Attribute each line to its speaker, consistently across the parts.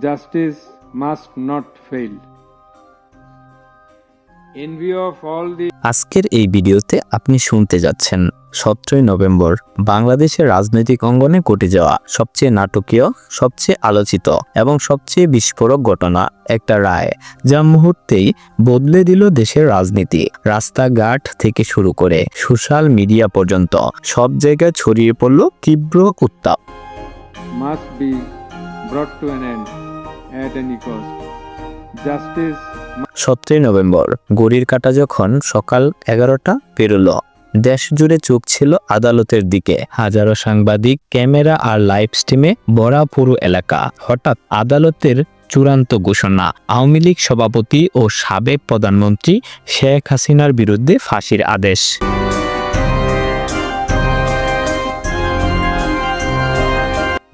Speaker 1: justice must not fail. In view of all the
Speaker 2: আজকের এই ভিডিওতে আপনি শুনতে যাচ্ছেন সতেরোই নভেম্বর বাংলাদেশের রাজনৈতিক অঙ্গনে ঘটে যাওয়া সবচেয়ে নাটকীয় সবচেয়ে আলোচিত এবং সবচেয়ে বিস্ফোরক ঘটনা একটা রায় যা মুহূর্তেই বদলে দিল দেশের রাজনীতি রাস্তাঘাট থেকে শুরু করে সোশ্যাল মিডিয়া পর্যন্ত সব জায়গায় ছড়িয়ে পড়ল তীব্র উত্তাপ
Speaker 1: must be brought to an end
Speaker 2: সতেরোই নভেম্বর গড়ির কাটা যখন সকাল এগারোটা পেরোল দেশ জুড়ে চোখ ছিল আদালতের দিকে। হাজারো সাংবাদিক, ক্যামেরা আর লাইভ স্ট্রিমে ভরা পুরো এলাকা। হঠাৎ আদালতের চূড়ান্ত ঘোষণা, আওয়ামী লীগ সভাপতি ও সাবেক প্রধানমন্ত্রী শেখ হাসিনার বিরুদ্ধে ফাঁসির আদেশ।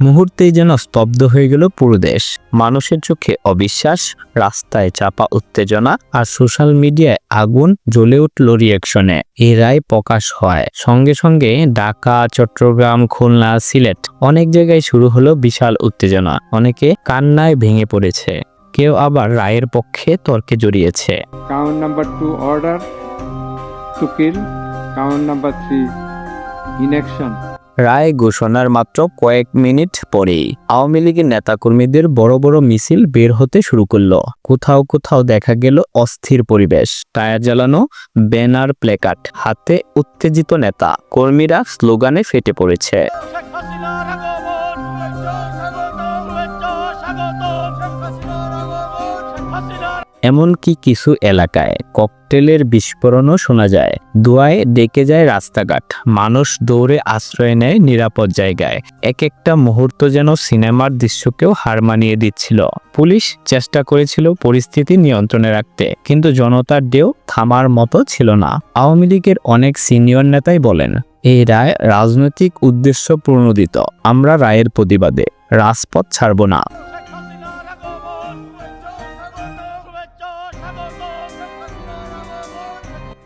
Speaker 2: মুহূর্তেই যেন স্তব্ধ হয়ে গেল পুরো দেশ। মানুষের চোখে অবিশ্বাস, রাস্তায় চাপা উত্তেজনা আর সোশ্যাল মিডিয়ায় আগুন জ্বলে উঠল রিয়াকশনে এ। রায় প্রকাশ হয়। সঙ্গে সঙ্গে ঢাকা, চট্টগ্রাম, খুলনা, সিলেট অনেক জায়গায় শুরু হলো বিশাল উত্তেজনা। অনেকে কান্নায় ভেঙে পড়েছে। কেউ আবার রায়ের পক্ষে তর্কে জড়িয়েছে।
Speaker 1: Count number 2 order, to kill. Count number 3 inaction.
Speaker 2: রায় ঘোষণার মাত্র কয়েক মিনিট পরেই আওয়ামী লীগের নেতাকর্মীদের বড় বড় মিছিল বের হতে শুরু করল। কোথাও কোথাও দেখা গেল অস্থির পরিবেশ। টায়ার জ্বালানো, ব্যানার প্লেকার্ড হাতে উত্তেজিত নেতা। কর্মীরা স্লোগানে ফেটে পড়েছে। এমনকি কিছু এলাকায় ককটেলের বিস্ফোরণও শোনা যায়। দোয়ায় ডেকে যায় রাস্তাঘাট। মানুষ দৌড়ে আশ্রয় নেয় নিরাপদ জায়গায়। এক একটা মুহূর্ত যেন সিনেমার দৃশ্যকেও হার মানিয়ে দিচ্ছিল। পুলিশ চেষ্টা করেছিল পরিস্থিতি নিয়ন্ত্রণে রাখতে, কিন্তু জনতার ঢেউ থামার মতো ছিল না। আওয়ামী লীগের অনেক সিনিয়র নেতাই বলেন, এই রায় রাজনৈতিক উদ্দেশ্য প্রণোদিত। আমরা রায়ের প্রতিবাদে। রাজপথ ছাড়ব না।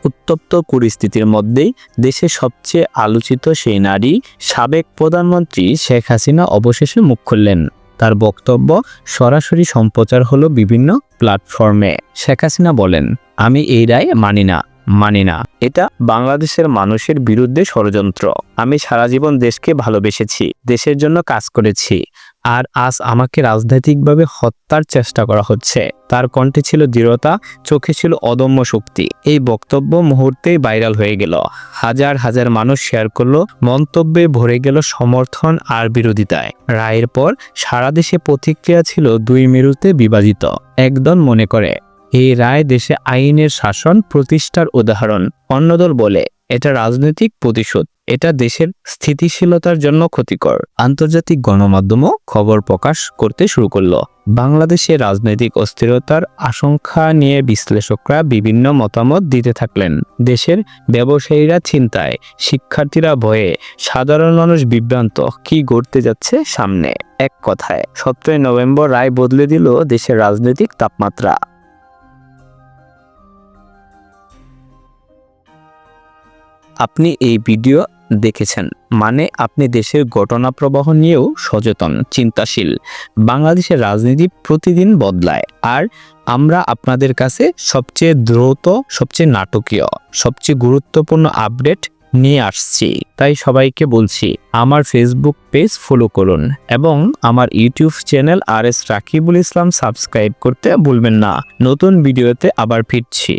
Speaker 2: উত্তপ্ত পরিস্থিতির মধ্যেই দেশের সবচেয়ে আলোচিত সেই নারী সাবেক প্রধানমন্ত্রী শেখ হাসিনা অবশেষে মুখ খুললেন। তার বক্তব্য সরাসরি সম্প্রচার হলো বিভিন্ন প্ল্যাটফর্মে। শেখ হাসিনা বলেন, আমি এই রায় মানি না। মানি না। এটা বাংলাদেশের মানুষের বিরুদ্ধে ষড়যন্ত্র। আমি সারা জীবন দেশকে ভালোবেসেছি, দেশের জন্য কাজ করেছি, আর আজ আমাকে রাজনৈতিকভাবে হত্যার চেষ্টা করা হচ্ছে। তার কণ্ঠে ছিল দৃঢ়তা, চোখে ছিল অদম্য শক্তি। এই বক্তব্য মুহূর্তেই ভাইরাল হয়ে গেল। হাজার হাজার মানুষ শেয়ার করল, মন্তব্যে ভরে গেল সমর্থন আর বিরোধিতায়। রায়ের পর সারা দেশে প্রতিক্রিয়া ছিল দুই মেরুতে বিভাজিত। একদল মনে করে এই রায় দেশে আইনের শাসন প্রতিষ্ঠার উদাহরণ। অন্যদল বলে, এটা রাজনৈতিক প্রতিশোধ। এটা দেশের স্থিতিশীলতার জন্য ক্ষতিকর। আন্তর্জাতিক গণমাধ্যমও খবর প্রকাশ করতে শুরু করল। বাংলাদেশে রাজনৈতিক অস্থিরতার আশঙ্কা নিয়ে বিশ্লেষকরা বিভিন্ন মতামত দিতে থাকলেন। দেশের ব্যবসায়ীরা চিন্তায়, শিক্ষার্থীরা ভয়ে, সাধারণ মানুষ বিভ্রান্ত, কি ঘটতে যাচ্ছে সামনে? এক কথায়, সতেরোই নভেম্বর রায় বদলে দিল দেশের রাজনৈতিক তাপমাত্রা। আপনি এই ভিডিও দেখেছেন। মানে আপনি দেশের ঘটনা প্রবাহ নিয়েও সচেতন, চিন্তাশীল। বাংলাদেশের রাজনীতি প্রতিদিন বদলায়। আর আমরা আপনাদের কাছে সবচেয়ে দ্রুত, সবচেয়ে নাটকীয়, সবচেয়ে গুরুত্বপূর্ণ আপডেট নিয়ে আসছি। তাই সবাইকে বলছি, আমার ফেসবুক পেজ ফলো করুন এবং আমার YouTube channel R S Rakibul Islam subscribe করতে ভুলবেন না। নতুন ভিডিওতে আবার ফিরছি।